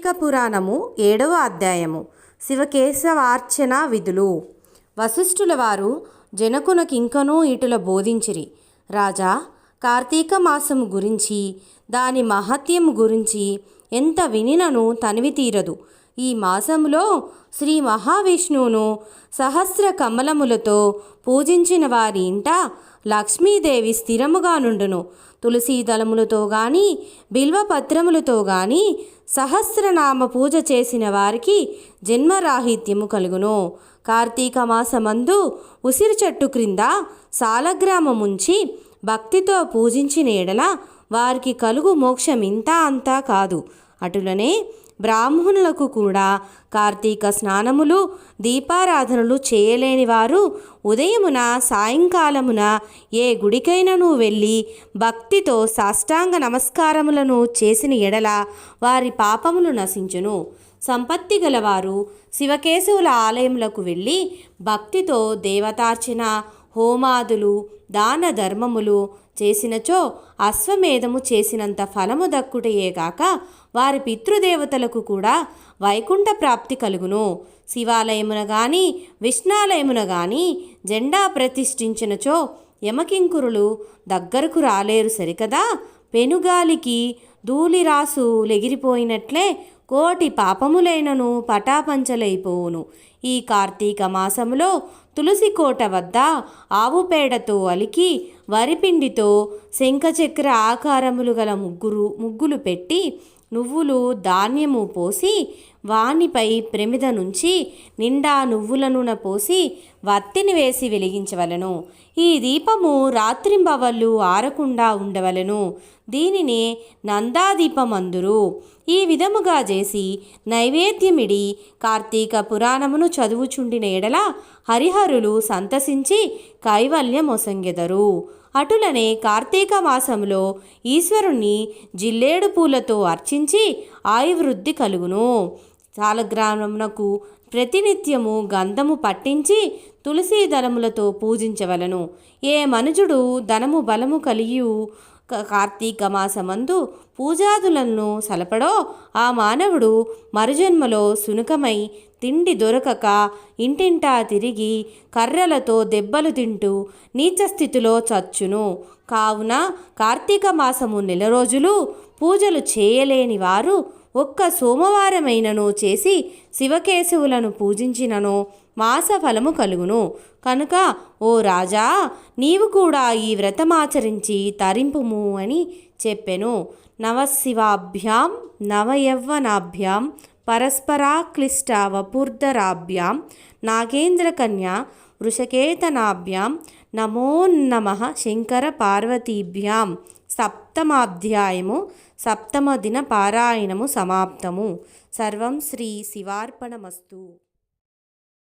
కార్తీక పురాణము ఏడవ అధ్యాయము. శివకేశవార్చన విధులు. వశిష్ఠుల వారు జనకునకింకనూ ఇటుల బోధించిరి. రాజా కార్తీక మాసము గురించి దాని మహత్యం గురించి ఎంత వినినను తనివి తీరదు. ఈ మాసములో శ్రీ మహావిష్ణువును సహస్ర కమలములతో పూజించిన వారి ఇంట లక్ష్మీదేవి స్థిరముగా నుండును. తులసీ దళములతో గాని బిల్వపత్రములతో గాని సహస్రనామ పూజ చేసిన వారికి జన్మరాహిత్యము కలుగును. కార్తీక మాసమందు ఉసిరి చెట్టు క్రింద సాలగ్రామముంచి భక్తితో పూజించిన ఎడల వారికి కలుగు మోక్షం ఇంత అంతా కాదు. అటులనే బ్రాహ్మణులకు కూడా కార్తీక స్నానములు దీపారాధనలు చేయలేని వారు ఉదయమున సాయంకాలమున ఏ గుడికైనను వెళ్ళి భక్తితో సాష్టాంగ నమస్కారములను చేసిన ఎడల వారి పాపములు నశించును. సంపత్తి గలవారు శివకేశవుల ఆలయములకు వెళ్ళి భక్తితో దేవతార్చన హోమాదులు దాన ధర్మములు చేసినచో అశ్వమేధము చేసినంత ఫలము దక్కుటయేగాక వారి పితృదేవతలకు కూడా వైకుంఠ ప్రాప్తి కలుగును. శివాలయమున గాని విష్ణాలయమున గాని జెండా ప్రతిష్ఠించినచో యమకింకురులు దగ్గరకు రాలేరు సరికదా? పెనుగాలికి ధూళిరాసు లెగిరిపోయినట్లే కోటి పాపములైనను పటాపంచలైపోవును. ఈ కార్తీక మాసములో తులసి కోట వద్ద ఆవు పేడతో అలికి వరిపిండితో శంఖచక్ర ఆకారములు గల ముగ్గురు ముగ్గులు పెట్టి నువ్వులు ధాన్యము పోసి వానిపై ప్రమిద నుంచి నిండా నువ్వుల నూనె పోసి వత్తిని వేసి వెలిగించవలను. ఈ దీపము రాత్రింబవళ్ళు ఆరకుండా ఉండవలను. దీనిని నందాదీపం అందురు ఈ విధముగా చేసి నైవేద్యమిడి కార్తీక పురాణమును చదువుచుండిన ఎడల హరిహరులు సంతసించి కైవల్యం ఒసంగెదరు అటులనే కార్తీక మాసంలో ఈశ్వరుణ్ణి జిల్లేడు పూలతో అర్చించి ఆయువృద్ధి కలుగును. సాలగ్రామమునకు ప్రతినిత్యము గంధము పట్టించి తులసీ దళములతో పూజించవలను. ఏ మనుజుడు ధనము బలము కలియు కార్తీక మాసమందు పూజాదులను సలపడో ఆ మానవుడు మరుజన్మలో సునుకమై తిండి దొరకక ఇంటింటా తిరిగి కర్రలతో దెబ్బలు తింటూ నీచ స్థితిలో చచ్చును. కావున కార్తీక మాసము నెల రోజులు పూజలు చేయలేని వారు ఒక్క సోమవారమైనను చేసి శివకేశవులను పూజించినను మాస ఫలము కలుగును. కనుక ఓ రాజా నీవు కూడా ఈ వ్రతమాచరించి తరింపుము అని చెప్పెను. నవశివాభ్యాం నవయవ్వనాభ్యాం పరస్పరాక్లిష్ట వపుర్ధరాభ్యాం నాగేంద్రకన్య వృషకేతనాభ్యాం నమో నమ శంకర పార్వతీభ్యాం. సప్తమాధ్యాయము సప్తమ దిన పారాయణము సమాప్తము. సర్వం శ్రీ శివార్పణమస్తు.